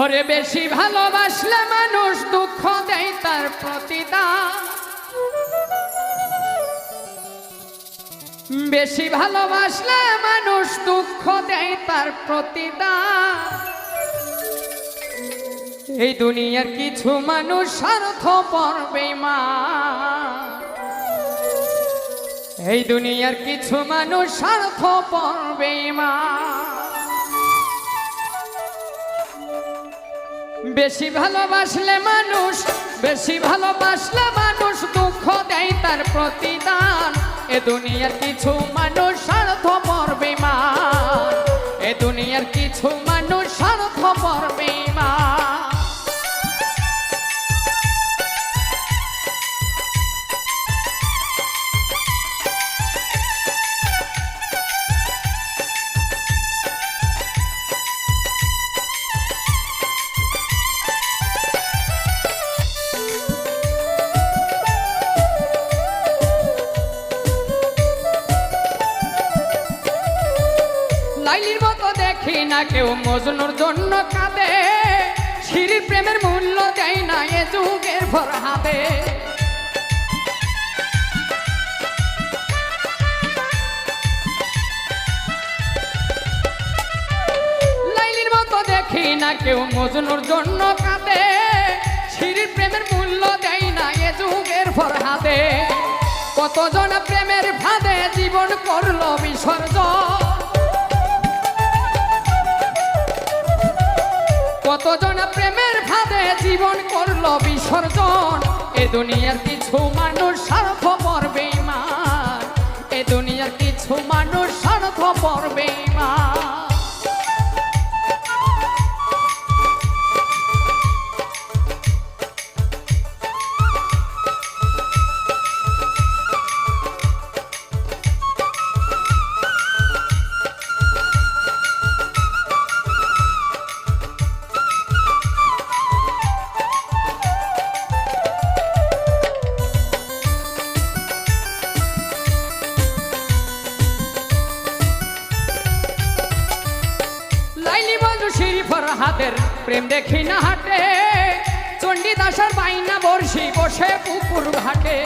ওরে বেশি ভালোবাসলে মানুষ দুঃখ দেয় তার প্রতিদান। বেশি ভালোবাসলে মানুষ দুঃখ দেয় তার প্রতিদান। এই দুনিয়ার কিছু মানুষ স্বার্থ পড়বে মা এই দুনিয়ার কিছু মানুষ স্বার্থ পড়বে মা বেশি ভালোবাসলে মানুষ, বেশি ভালোবাসলে মানুষ দুঃখ দেয় তার প্রতিদান। এ দুনিয়ার কিছু মানুষ সার্থ মর বিমান এ দুনিয়ার কিছু মানুষ লাইলির মতো দেখি না কেউ, মজনুর জন্য কাঁদে। সিঁড়ির প্রেমের মূল্য দেয় না এ যুগের ভর হাতে লাইলির মতো দেখি না কেউ, মজনুর জন্য কাঁদে। সিঁড়ির প্রেমের মূল্য দেয় না এ যুগের ভর হাতে কতজন প্রেমের ফাঁদে জীবন করল বিসর্জন। কতজন প্রেমের ভাবে জীবন করল বিসর্জন? এ দুনিয়ার কিছু মানুষ স্বার্থপর মা এ দুনিয়ার কিছু মানুষ হাতের প্রেম দেখি না হাটে। চণ্ডীদাসের বাইনা বর্ষি বসে পুকুর ঘাটে।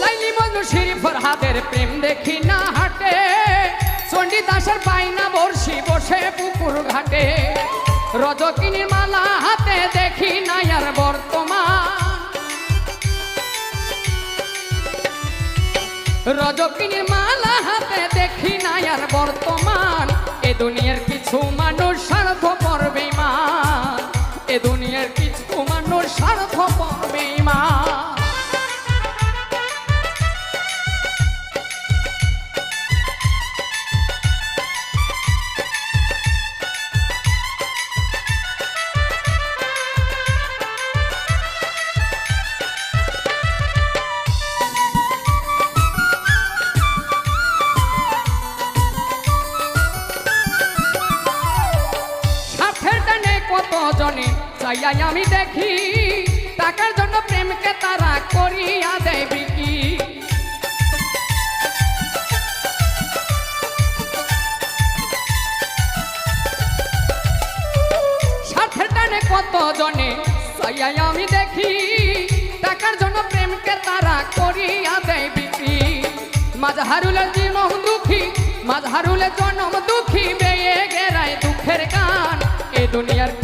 লাইলি বন্ধু শিরিফর হাতের প্রেম দেখি না হাটে। চণ্ডীদাসের বাইনা বর্ষি বসে পুকুর ঘাটে। রজকিনীর মালা হাতে দেখি না আর রজকিনীর মালা হাতে দেখি না আর বর্তমান। এ দুনিয়ার জনে আমি দেখি টাকার জন্য প্রেমকে তারা করিয়া দেয় বিকি স্বার্থের টানে কত জনে চাইয়াই আমি দেখি টাকার জন্য প্রেমকে তারা করিয়া দেয় বিক্রি মাঝহারুলের জীবন দুঃখী মাঝহারুলের জন্ম দুঃখী, বেয়ে গেরায় দুঃখের গান, এ দুনিয়ার